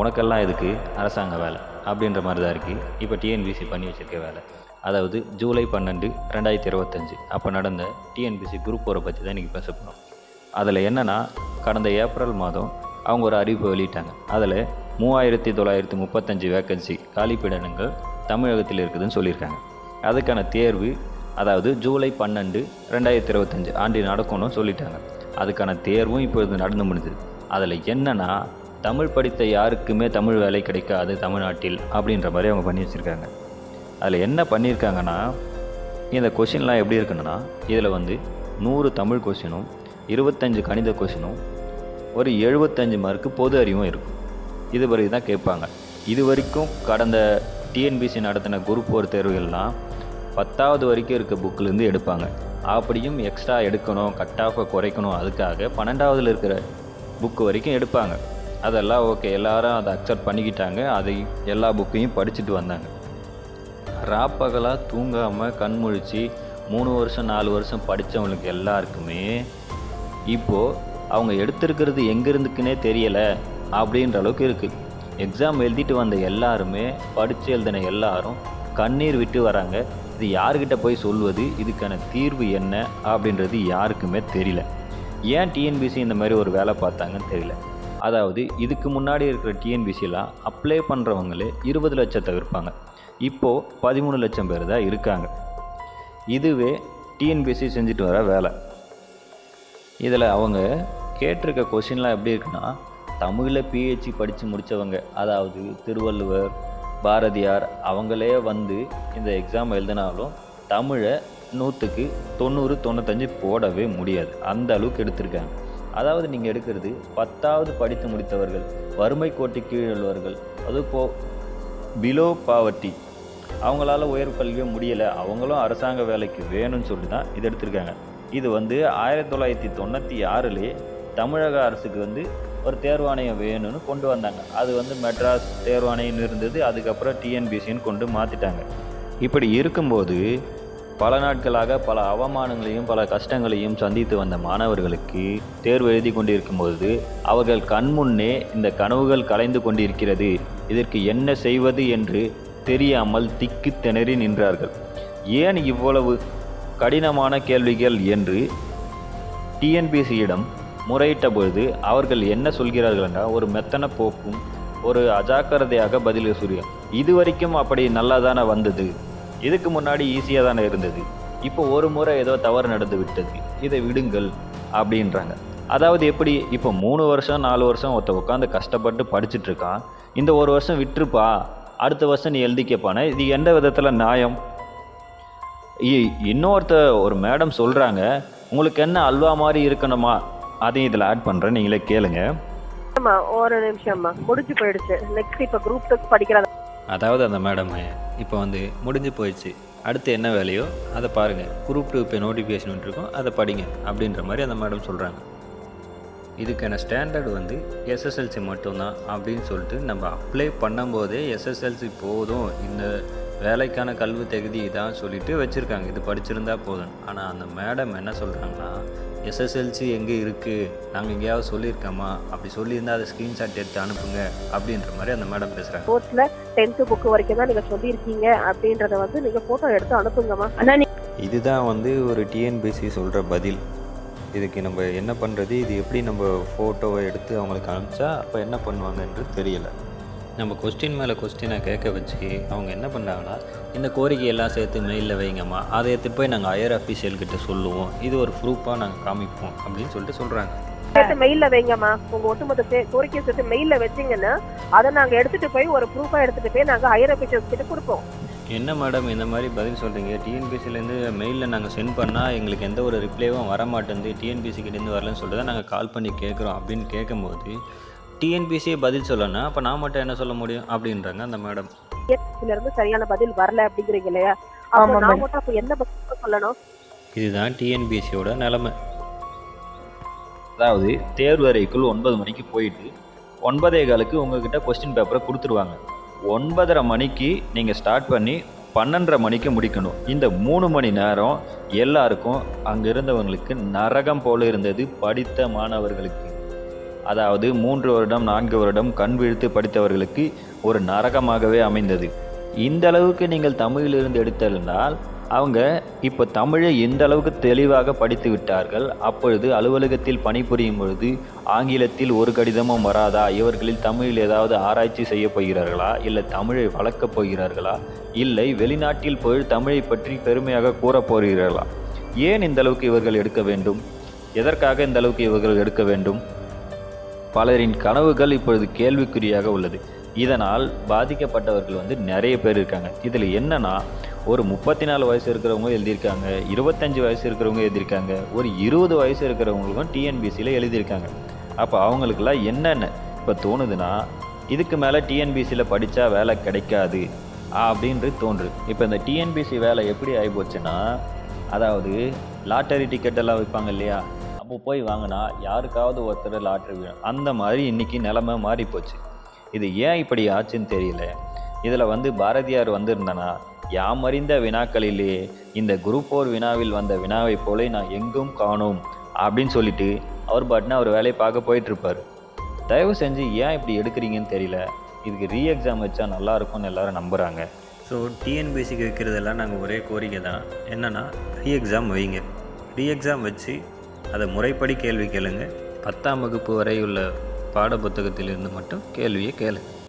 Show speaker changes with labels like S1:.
S1: உனக்கெல்லாம் எதுக்கு? அரசாங்க வேலை. அப்படின்ற மாதிரி தான் இருக்குது இப்போ டிஎன்பிசி பண்ணி வச்சிருக்க வேலை. அதாவது ஜூலை பன்னெண்டு ரெண்டாயிரத்தி இருபத்தஞ்சு. அப்போ நடந்த டிஎன்பிசி குரூப் போரை பற்றி தான் இன்றைக்கி பேச போகிறோம் அதில் என்னென்னா கடந்த ஏப்ரல் மாதம் அவங்க ஒரு அறிவிப்பு வெளியிட்டாங்க. அதில் மூவாயிரத்தி தொள்ளாயிரத்தி முப்பத்தஞ்சு வேக்கன்சி காலிப்பிடங்கள் தமிழகத்தில் இருக்குதுன்னு சொல்லியிருக்காங்க. அதுக்கான தேர்வு அதாவது ஜூலை பன்னெண்டு ரெண்டாயிரத்தி இருபத்தஞ்சு ஆண்டு நடக்கணும்னு சொல்லிட்டாங்க. அதுக்கான தேர்வும் இப்பொழுது நடந்து முடிஞ்சுது. அதில் என்னென்னா தமிழ் படித்த யாருக்குமே தமிழ் வேலை கிடைக்காது தமிழ்நாட்டில் அப்படின்ற மாதிரி அவங்க பண்ணி வச்சுருக்காங்க. அதில் என்ன பண்ணியிருக்காங்கன்னா இந்த கொஷின்லாம் எப்படி இருக்குன்னா இதில் வந்து நூறு தமிழ் கொஷினும் இருபத்தஞ்சு கணித கொஷினும் ஒரு எழுபத்தஞ்சு மார்க்கு பொது அறிவும் இருக்கும். இது வரைக்கும் தான் கேட்பாங்க. இது வரைக்கும் கடந்த டிஎன்பிசி நடத்தின குரூப் ஒரு தேர்வுகள்லாம் பத்தாவது வரைக்கும் இருக்க புக்கிலேருந்து எடுப்பாங்க. அப்படியும் எக்ஸ்ட்ரா எடுக்கணும் கட் ஆஃபை குறைக்கணும் அதுக்காக பன்னெண்டாவதில் இருக்கிற புக்கு வரைக்கும் எடுப்பாங்க. அதெல்லாம் ஓகே. எல்லாரும் அதை அக்செப்ட் பண்ணிக்கிட்டாங்க. அதை எல்லா புக்கையும் படிச்சுட்டு வந்தாங்க. ராப்பகலாக தூங்காமல் கண் முழிச்சு மூணு வருஷம் நாலு வருஷம் படித்தவங்களுக்கு எல்லாருக்குமே இப்போது அவங்க எடுத்திருக்கிறது எங்கேருந்துக்குன்னே தெரியலை அப்படின்ற அளவுக்கு இருக்குது எக்ஸாம் எழுதிட்டு வந்த எல்லாருமே படித்து எழுதின எல்லாரும் கண்ணீர் விட்டு வராங்க. இது யார்கிட்ட போய் சொல்வது? இதுக்கான தீர்வு என்ன? அப்படின்றது யாருக்குமே தெரியல. ஏன் டிஎன்பிசி இந்த மாதிரி ஒரு வேலை பார்த்தாங்கன்னு தெரியல. அதாவது இதுக்கு முன்னாடி இருக்கிற டிஎன்பிசிலாம் அப்ளை பண்ணுறவங்களே இருபது லட்சத்தை விற்பாங்க இப்போது பதிமூணு லட்சம் பேர் தான் இருக்காங்க. இதுவே டிஎன்பிசி செஞ்சுட்டு வர வேலை. இதில் அவங்க கேட்டிருக்க கொஷின்லாம் எப்படி இருக்குன்னா தமிழில் பிஹெச்சி படித்து முடித்தவங்க அதாவது திருவள்ளுவர் பாரதியார் அவங்களே வந்து இந்த எக்ஸாம் எழுதினாலும் தமிழை நூற்றுக்கு தொண்ணூறு தொண்ணூத்தஞ்சு போடவே முடியாது. அந்த அளவுக்கு எடுத்திருக்காங்க. அதாவது நீங்கள் எடுக்கிறது பத்தாவது படித்து முடித்தவர்கள் வறுமை கோட்டு கீழ் உள்ளவர்கள் அது போ பிலோ பாவர்ட்டி அவங்களால உயர் முடியலை அவங்களும் அரசாங்க வேலைக்கு வேணும்னு சொல்லி தான் இது எடுத்திருக்காங்க. இது வந்து ஆயிரத்தி தொள்ளாயிரத்தி தொண்ணூற்றி ஆறுலேயே தமிழக அரசுக்கு வந்து ஒரு தேர்வாணையம் வேணும்னு கொண்டு வந்தாங்க. அது வந்து மெட்ராஸ் தேர்வாணையம் இருந்தது அதுக்கப்புறம் டிஎன்பிசின்னு கொண்டு மாற்றிட்டாங்க இப்படி இருக்கும்போது பல நாட்களாக பல அவமானங்களையும் பல கஷ்டங்களையும் சந்தித்து வந்த மாணவர்களுக்கு தேர்வு எழுதி கொண்டிருக்கும்போது அவர்கள் கண்முன்னே இந்த கனவுகள் கலைந்து கொண்டிருக்கிறது. இதற்கு என்ன செய்வது என்று தெரியாமல் திக்கு திணறி நின்றார்கள். ஏன் இவ்வளவு கடினமான கேள்விகள் என்று டிஎன்பிசியிடம் முறையிட்ட பொழுது அவர்கள் என்ன சொல்கிறார்கள் என்றால் ஒரு மெத்தன போக்கும் ஒரு அஜாக்கிரதையாக பதில் சூரியன் இது வரைக்கும் அப்படி நல்லா தானே வந்தது? இதுக்கு முன்னாடி ஈஸியாக தானே இருந்தது. இப்போ ஒரு முறை ஏதோ தவறு நடந்து விட்டது. இதை விடுங்கள் அப்படின்றாங்க. அதாவது எப்படி? இப்போ மூணு வருஷம் நாலு வருஷம் ஒருத்த உட்காந்து கஷ்டப்பட்டு படிச்சுட்ருக்கான் இந்த ஒரு வருஷம் விட்டுருப்பா. அடுத்த வருஷம் நீ எழுதிக்கப்பானே. இது எந்த விதத்தில் நியாயம்? இ- இன்னொருத்த ஒரு மேடம் சொல்கிறாங்க உங்களுக்கு என்ன அல்வா மாதிரி இருக்கணுமா? அதையும் இதில் ஆட் பண்ணுறேன் நீங்களே கேளுங்க.
S2: ஒரு நிமிஷம்மா முடிஞ்சு போயிடுச்சு. நெக்ஸ்ட் இப்போ குரூப் டூ
S1: அதாவது அந்த மேடம் இப்போ வந்து முடிஞ்சு போயிடுச்சு. அடுத்து என்ன வேலையோ அதை பாருங்கள் குரூப் டூ இப்போ நோட்டிஃபிகேஷன் இருக்கும் அதை படிங்க அப்படின்ற மாதிரி அந்த மேடம் சொல்கிறாங்க இதுக்கான ஸ்டாண்டர்ட் வந்து எஸ்எஸ்எல்சி மட்டும்தான் அப்படின்னு சொல்லிட்டு நம்ம அப்ளை பண்ணும்போதே எஸ்எஸ்எல்சி போதும். இந்த வேலைக்கான கல்வி தகுதி தான் சொல்லிட்டு வச்சுருக்காங்க. இது படிச்சிருந்தா போதும். ஆனால் அந்த மேடம் என்ன சொல்கிறாங்கன்னா எஸ்எஸ்எல்சி எங்கே இருக்குது நாங்கள் எங்கேயாவது சொல்லியிருக்கோமா? அப்படி சொல்லியிருந்தா அதை ஸ்க்ரீன்ஷாட் எடுத்து அனுப்புங்க அப்படின்ற மாதிரி அந்த மேடம் பேசுகிறாங்க
S2: கோர்ஸ்ல டென்த் புக் வரைக்கும் தான் நீங்க சொல்லியிருக்கீங்க அப்படின்றத வந்து நீங்க போட்டோ எடுத்து அனுப்புங்கம்மா. ஆனா நீ
S1: இதுதான் வந்து ஒரு டிஎன்பிசி சொல்கிற பதில். இதுக்கு நம்ம என்ன பண்ணுறது இது எப்படி நம்ம ஃபோட்டோவை எடுத்து அவங்களுக்கு அனுப்பிச்சா அப்போ என்ன பண்ணுவாங்கன்றது தெரியல. நம்ம கொஸ்டின் மேலே கொஸ்டினை கேட்க வச்சு அவங்க என்ன பண்ணாங்கன்னா இந்த கோரிக்கையெல்லாம் சேர்த்து மெயிலில் வைங்கம்மா. அதை எடுத்துகிட்டு போய் நாங்கள் ஹையர் அஃபீஷியல்கிட்ட சொல்லுவோம். இது ஒரு ப்ரூஃபாக நாங்கள் காமிப்போம் அப்படின்னு சொல்லிட்டு சொல்கிறாங்க
S2: சேர்த்து மெயில்ல வைங்கம்மா. உங்க ஒட்டுமொத்த கோரிக்கையை சேர்த்து மெயில்ல வச்சீங்கன்னா அதை நாங்க எடுத்துட்டு போய் ஒரு ப்ரூஃபா எடுத்துட்டு போய் நாங்க ஹையர் அபிஷியல்ஸ் கிட்ட கொடுப்போம்.
S1: என்ன மேடம் இந்த மாதிரி பதில் சொல்கிறீங்க டிஎன்பிசிலேருந்து மெயிலில் நாங்கள் சென்ட் பண்ணால் எங்களுக்கு எந்த ஒரு ரிப்ளைவும் வர மாட்டேங்குது டிஎன்பிசி கிட்டேருந்து வரலன்னு சொல்லிட்டு தான் நாங்கள் கால் பண்ணி கேட்குறோம் அப்படின்னு கேட்கும்போது டிஎன்பிசியே பதில் சொல்லணும் அப்போ நான் மட்டும் என்ன சொல்ல முடியும் அப்படின்றாங்க அந்த மேடம்
S2: இருந்து சரியான பதில் வரல அப்படிங்கிறீங்க இல்லையா? அப்போ நான் மட்டும் அப்ப என்ன பதில் சொல்லணும்?
S1: இதுதான் டிஎன்பிசியோட நிலமை. அதாவது தேர்வு அறைக்குள் ஒன்பது மணிக்கு போயிட்டு ஒன்பதே காலுக்கு உங்ககிட்ட கொஸ்டின் பேப்பரை கொடுத்துருவாங்க. ஒன்பதரை மணிக்கு நீங்கள் ஸ்டார்ட் பண்ணி பன்னெண்டரை மணிக்கு முடிக்கணும். இந்த மூணு மணி நேரம் எல்லாருக்கும் அங்கே இருந்தவங்களுக்கு நரகம் போல இருந்தது படித்த மாணவர்களுக்கு. அதாவது மூன்று வருடம் நான்கு வருடம் கண் விழித்து படித்தவர்களுக்கு ஒரு நரகமாகவே அமைந்தது. இந்த அளவுக்கு நீங்கள் தமிழிலிருந்து எடுத்திருந்தால் அவங்க இப்போ தமிழை எந்த அளவுக்கு தெளிவாக படித்து விட்டார்கள் அப்பொழுது அலுவலகத்தில் பணிபுரியும் பொழுது ஆங்கிலத்தில் ஒரு கடிதமும் வராதா இவர்களில் தமிழில் ஏதாவது ஆராய்ச்சி செய்ய போகிறார்களா இல்லை தமிழை வளர்க்கப் போகிறார்களா இல்லை வெளிநாட்டில் போய் தமிழை பற்றி பெருமையாக கூறப்போகிறீர்களா ஏன் இந்த அளவுக்கு இவர்கள் எடுக்க வேண்டும்? எதற்காக இந்த அளவுக்கு இவர்கள் எடுக்க வேண்டும்? பலரின் கனவுகள் இப்பொழுது கேள்விக்குறியாக உள்ளது. இதனால் பாதிக்கப்பட்டவர்கள் வந்து நிறைய பேர் இருக்காங்க. இதில் என்னென்னா ஒரு முப்பத்தி நாலு வயசு இருக்கிறவங்க எழுதியிருக்காங்க இருபத்தஞ்சி வயசு இருக்கிறவங்க எழுதியிருக்காங்க ஒரு இருபது வயசு இருக்கிறவங்களுக்கும் டிஎன்பிசியில் எழுதியிருக்காங்க. அப்போ அவங்களுக்கெல்லாம் என்னென்ன இப்போ தோணுதுன்னா இதுக்கு மேலே டிஎன்பிசியில் படித்தா வேலை கிடைக்காது அப்படின்றது தோன்றுது இப்போ இந்த டிஎன்பிசி வேலை எப்படி ஆகிப்போச்சுன்னா அதாவது லாட்டரி டிக்கெட் எல்லாம் வைப்பாங்க இல்லையா? அப்போ போய் வாங்கினா யாருக்காவது ஒருத்தர் லாட்ரி விழும் அந்த மாதிரி இன்னைக்கு நிலமை மாறி போச்சு இது ஏன் இப்படி ஆச்சுன்னு தெரியல. இதில் வந்து பாரதியார் வந்திருந்தனா? யாமறிந்த வினாக்களிலே இந்த குரூப் ஃபோர் வினாவில் வந்த வினாவைப் போல நான் எங்கும் காணோம் அப்படின்னு சொல்லிட்டு அவர் பாட்டினா அவர் வேலையை பார்க்க போயிட்டுருப்பார். தயவு செஞ்சு ஏன் இப்படி எடுக்கிறீங்கன்னு தெரியல. இதுக்கு ரீ எக்ஸாம் வச்சா நல்லா இருக்கும்னு எல்லாரும் நம்புகிறாங்க ஸோ டிஎன்பிசிக்கு வைக்கிறதெல்லாம் நாங்கள் ஒரே கோரிக்கை தான் என்னென்னா ரீ எக்ஸாம் வைங்க. ரீ எக்ஸாம் வச்சு அதை முறைப்படி கேள்வி கேளுங்க. பத்தாம் வகுப்பு வரை உள்ள பாடப்புத்தகத்திலிருந்து மட்டும் கேள்வியை கேளுங்க.